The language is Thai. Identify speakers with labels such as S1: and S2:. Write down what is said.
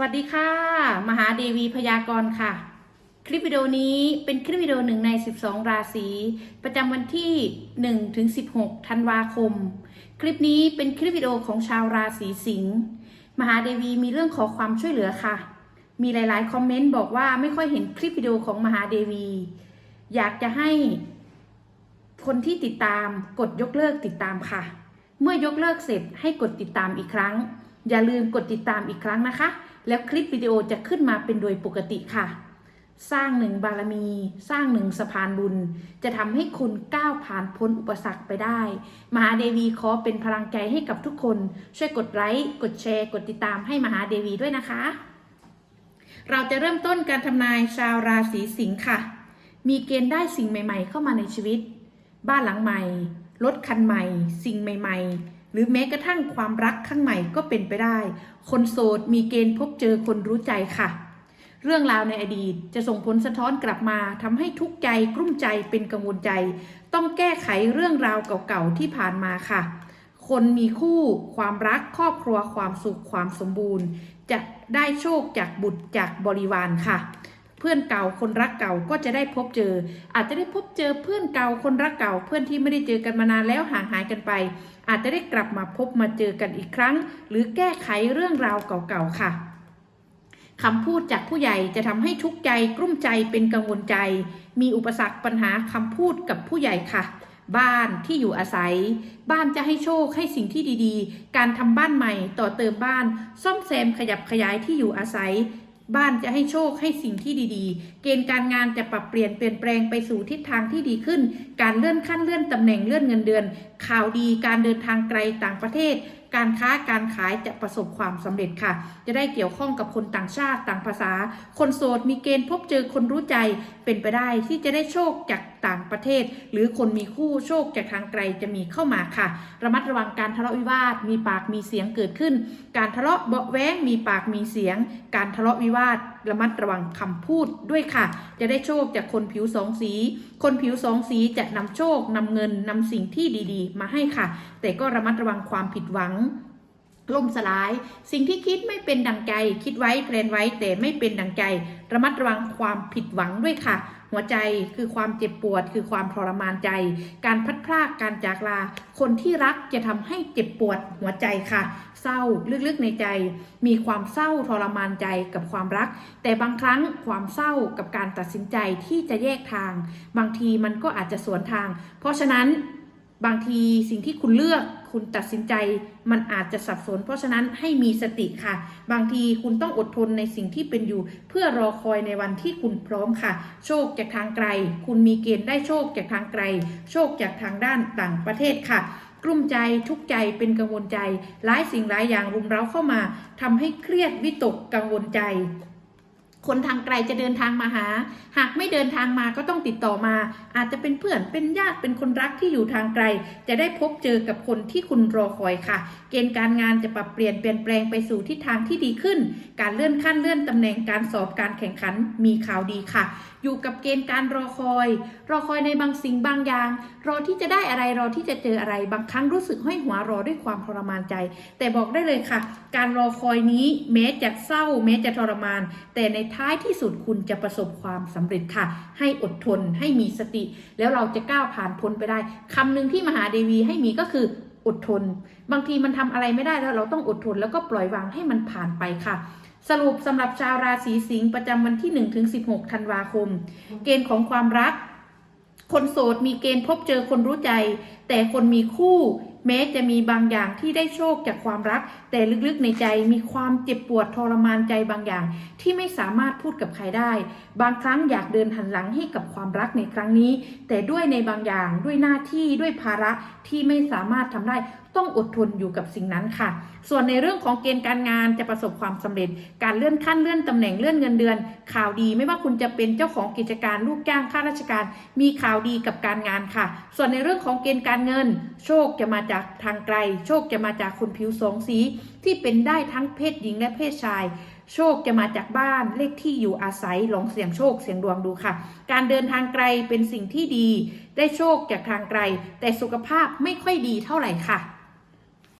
S1: วัสดีค่ะ มหาเดวีพยากรณ์ค่ะ คลิปวิดีโอนี้เป็นคลิปวิดีโอหนึ่งใน 12 ราศีประจำวันที่ 1 ถึง 16 ธันวาคม คลิปนี้เป็นคลิปวิดีโอของชาวราศีสิงห์มหาเดวีมีเรื่องขอความช่วยเหลือค่ะ มีหลาย ๆ คอมเมนต์บอกว่าไม่ค่อยเห็นคลิปวิดีโอของมหาเดวี อยากจะให้คนที่ติดตามกดยกเลิกติดตามค่ะ เมื่อยกเลิกเสร็จให้กดติดตามอีกครั้ง อย่าลืมกดติดตามอีกครั้งนะคะ แล้วคลิปวิดีโอจะขึ้นมาเป็นโดยปกติค่ะ สร้างหนึ่งบารมี สร้างหนึ่งสะพานบุญ จะทำให้คุณก้าวผ่านพ้นอุปสรรคไปได้ มหาเดวีขอเป็นพลังใจให้กับทุกคน ช่วยกดไลค์ กดแชร์ กดติดตามให้มหาเดวีด้วยนะคะ เราจะเริ่มต้นการทำนายชาวราศีสิงค์ค่ะ มีเกณฑ์ได้สิ่งใหม่ ๆ เข้ามาในชีวิต บ้านหลังใหม่ รถคันใหม่ สิ่งใหม่ ๆ หรือแม้กระทั่งความรักข้างใหม่ก็เป็นไปได้ คนโสดมีเกณฑ์พบเจอคนรู้ใจค่ะ เรื่องราวในอดีตจะส่งผลสะท้อนกลับมาทำให้ทุกข์ใจกลุ้มใจเป็นกังวลใจ ต้องแก้ไขเรื่องราวเก่าๆที่ผ่านมาค่ะ คนมีคู่ความรักครอบครัวความสุขความสมบูรณ์ จะได้โชคจากบุตรจากบริวารค่ะ พื่อนเก่าคนรักเก่าก็จะได้พบเจอ อาจจะได้พบเจอเพื่อนเก่าคนรักเก่า เพื่อนที่ไม่ได้เจอกันมานานแล้วห่างหายกันไป อาจจะได้กลับมาพบมาเจอกันอีกครั้ง หรือแก้ไขเรื่องราวเก่าๆค่ะคำพูดจากผู้ใหญ่จะทำให้ทุกข์ใจกลุ้มใจเป็นกังวลใจ มีอุปสรรคปัญหาคำพูดกับผู้ใหญ่ค่ะ บ้านที่อยู่อาศัย บ้านจะให้โชคให้สิ่งที่ดีๆ การทำบ้านใหม่ต่อเติมบ้าน ซ่อมแซมขยับขยายที่อยู่อาศัย บ้านจะให้โชคให้สิ่งที่ดีๆ เกณฑ์การงานจะปรับเปลี่ยนเปลี่ยนแปลงไปสู่ทิศทางที่ดีขึ้น การเลื่อนขั้นเลื่อนตำแหน่งเลื่อนเงินเดือน ข่าวดีการเดินทางไกลต่างประเทศ การค้าการขายจะประสบความสำเร็จค่ะ จะได้เกี่ยวข้องกับคนต่างชาติต่างภาษา คนโสดมีเกณฑ์พบเจอคนรู้ใจเป็นไปได้ที่จะได้โชคจาก ต่างประเทศ หรือคนมีคู่โชคจากทางไกลจะมีเข้ามาค่ะ ระมัดระวังการทะเลาะวิวาท มีปากมีเสียงเกิดขึ้น การทะเลาะเบาะแว้งมีปากมีเสียง การทะเลาะวิวาท ระมัดระวังคำพูดด้วยค่ะ จะได้โชคจากคนผิวสองสี คนผิวสองสีจะนำโชคนำเงินนำสิ่งที่ดีๆ มาให้ค่ะ แต่ก็ระมัดระวังความผิดหวังล่มสลาย สิ่งที่คิดไม่เป็นดังใจ คิดไว้แพลนไว้แต่ไม่เป็นดังใจ ระมัดระวังความผิดหวังด้วยค่ะ หัวใจคือความเจ็บปวด คือความทรมานใจ การพัดพรากการจากลา คนที่รักจะทำให้เจ็บปวดหัวใจค่ะ เศร้าลึกๆในใจ มีความเศร้าทรมานใจกับความรัก แต่บางครั้งความเศร้ากับการตัดสินใจที่จะแยกทาง บางทีมันก็อาจจะสวนทาง เพราะฉะนั้นบางทีสิ่งที่คุณเลือก คุณตัดสินใจ มันอาจจะสับสน เพราะฉะนั้นให้มีสติค่ะ บางทีคุณต้องอดทนในสิ่งที่เป็นอยู่ เพื่อรอคอยในวันที่คุณพร้อมค่ะ โชคจากทางไกล คุณมีเกณฑ์ได้โชคจากทางไกล โชคจากทางด้านต่างประเทศค่ะกลุ้มใจทุกใจเป็นกังวลใจหลายสิ่งหลายอย่างรุมเร้าเข้ามาทำให้เครียดวิตกกังวลใจ คนทางไกลจะเดินทางมาหา หากไม่เดินทางมาก็ต้องติดต่อมา อาจจะเป็นเพื่อนเป็นญาติเป็นคนรักที่อยู่ทางไกล จะได้พบเจอกับคนที่คุณรอคอยค่ะ เกณฑ์การงานจะปรับเปลี่ยนเปลี่ยนแปลงไปสู่ทิศทางที่ดีขึ้น การเลื่อนขั้นเลื่อนตำแหน่งการสอบการแข่งขันมีข่าวดีค่ะ อยู่กับเกณฑ์การรอคอย รอคอยในบางสิ่งบางอย่าง รอที่จะได้อะไรรอที่จะเจออะไรบางครั้งรู้สึกห้อยหัวรอด้วยความทรมานใจ แต่บอกได้เลยค่ะ การรอคอยนี้แม้จะเศร้าแม้จะทรมาน แต่ในท้ายที่สุดคุณจะประสบความสำเร็จค่ะ ให้อดทนให้มีสติ แล้วเราจะก้าวผ่านพ้นไปได้คำหนึ่งที่มหาเดวีให้มีก็คืออดทน บางทีมันทำอะไรไม่ได้แล้วเราต้องอดทน แล้วก็ปล่อยวางให้มันผ่านไปค่ะ สรุปสำหรับชาวราศีสิงห์ประจำวันที่1ถึง16ธันวาคม เกณฑ์ของความรัก คนโสดมีเกณฑ์พบเจอคนรู้ใจ แต่คนมีคู่ แม้จะมีบางอย่างที่ได้โชคจากความรัก แต่ลึกๆในใจมีความเจ็บปวดทรมานใจบางอย่าง ที่ไม่สามารถพูดกับใครได้ บางครั้งอยากเดินหันหลังให้กับความรักในครั้งนี้ แต่ด้วยในบางอย่างด้วยหน้าที่ด้วยภาระที่ไม่สามารถทำได้ ต้องอดทนอยู่กับสิ่งนั้นค่ะ ส่วนในเรื่องของเกณฑ์การงานจะประสบความสำเร็จ การเลื่อนขั้นเลื่อนตำแหน่งเลื่อนเงินเดือน ข่าวดีไม่ว่าคุณจะเป็นเจ้าของกิจการลูกจ้างข้าราชการ มีข่าวดีกับการงานค่ะ ส่วนในเรื่องของเกณฑ์การเงิน โชคจะมาจากทางไกล โชคจะมาจากคนผิวสองสี ที่เป็นได้ทั้งเพศหญิงและเพศชายโชคจะมาจากบ้านเลขที่อยู่อาศัยลองเสี่ยงโชคเสี่ยงดวงดูค่ะ การเดินทางไกลเป็นสิ่งที่ดี ได้โชคจากทางไกล แต่สุขภาพไม่ค่อยดีเท่าไหร่ค่ะ